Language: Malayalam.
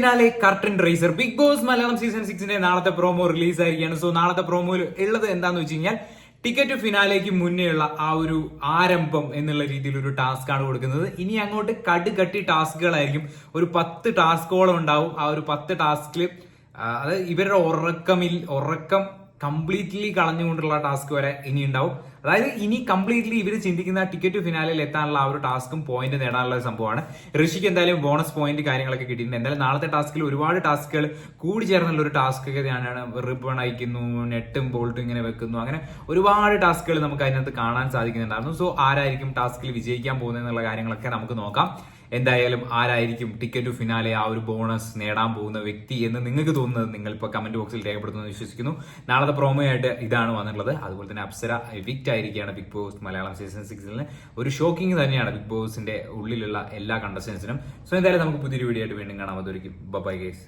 Finale curtain raiser. Big boss Malayalam season സിക്സിന്റെ നാളത്തെ പ്രോമോ റിലീസ് ആയിരിക്കുകയാണ്. സോ നാളത്തെ പ്രോമോയിൽ ഉള്ളത് എന്താന്ന് വെച്ച് കഴിഞ്ഞാൽ ടിക്കറ്റ് ഫിനാലേക്ക് മുന്നേയുള്ള ആ ഒരു ആരംഭം എന്നുള്ള രീതിയിൽ ഒരു ടാസ്ക് ആണ് കൊടുക്കുന്നത്. ഇനി അങ്ങോട്ട് കടുകട്ടി ടാസ്കുകളായിരിക്കും ഒരു പത്ത് ടാസ്കുകളും ഉണ്ടാവും. ആ ഒരു പത്ത് ടാസ്കിൽ അത് ഇവരുടെ ഉറക്കമിൽ ഉറക്കം കംപ്ലീറ്റ്ലി കളഞ്ഞുകൊണ്ടുള്ള ടാസ്ക് വരെ ഇനി ഉണ്ടാവും അതായത് ഇനി കംപ്ലീറ്റ്ലി ഇവർ ചിന്തിക്കുന്ന ടിക്കറ്റ് ഫിനാലിൽ എത്താനുള്ള ആ ഒരു ടാസ്കും പോയിന്റ് നേടാനുള്ള സംഭവമാണ്. ഋഷിക്ക് എന്തായാലും ബോണസ് പോയിന്റ് കാര്യങ്ങളൊക്കെ കിട്ടിയിട്ടുണ്ട്. എന്തായാലും നാളത്തെ ടാസ്കിൽ ഒരുപാട് ടാസ്കുകൾ കൂടി ചേർന്നുള്ള ഒരു ടാസ്ക് ഒക്കെയാണ് റിബൺ അയക്കുന്നു നെട്ടും ബോൾട്ടും ഇങ്ങനെ വെക്കുന്നു. അങ്ങനെ ഒരുപാട് ടാസ്കുകൾ നമുക്ക് അതിനകത്ത് കാണാൻ സാധിക്കുന്നുണ്ടായിരുന്നു. സോ ആരായിരിക്കും ടാസ്കിൽ വിജയിക്കാൻ പോകുന്നത് എന്നുള്ള കാര്യങ്ങളൊക്കെ നമുക്ക് നോക്കാം. എന്തായാലും ആരായിരിക്കും ടിക്കറ്റ് ഫിനാലെ ആ ഒരു ബോണസ് നേടാൻ പോകുന്ന വ്യക്തി എന്ന് നിങ്ങൾക്ക് തോന്നുന്നത് നിങ്ങൾ ഇപ്പോൾ കമന്റ് ബോക്സിൽ രേഖപ്പെടുത്തുമെന്ന് വിശ്വസിക്കുന്നു. നാളത്തെ പ്രോമോ ആയിട്ട് ഇതാണ് വന്നിട്ടുള്ളത്. അതുപോലെ തന്നെ അപ്സര എവിക്റ്റ് ആയിരിക്കുകയാണ് ബിഗ് ബോസ് മലയാളം സീസൺ സിക്സിൽ ഒരു ഷോക്കിംഗ് തന്നെയാണ് ബിഗ് ബോസിന്റെ ഉള്ളിലുള്ള എല്ലാ കണ്ടസ്റ്റൻസിനും സോ എന്തായാലും നമുക്ക് പുതിയൊരു വീഡിയോ ആയിട്ട് വീണ്ടും കാണാം. അതൊരിക്കും ബൈ ഗേസ്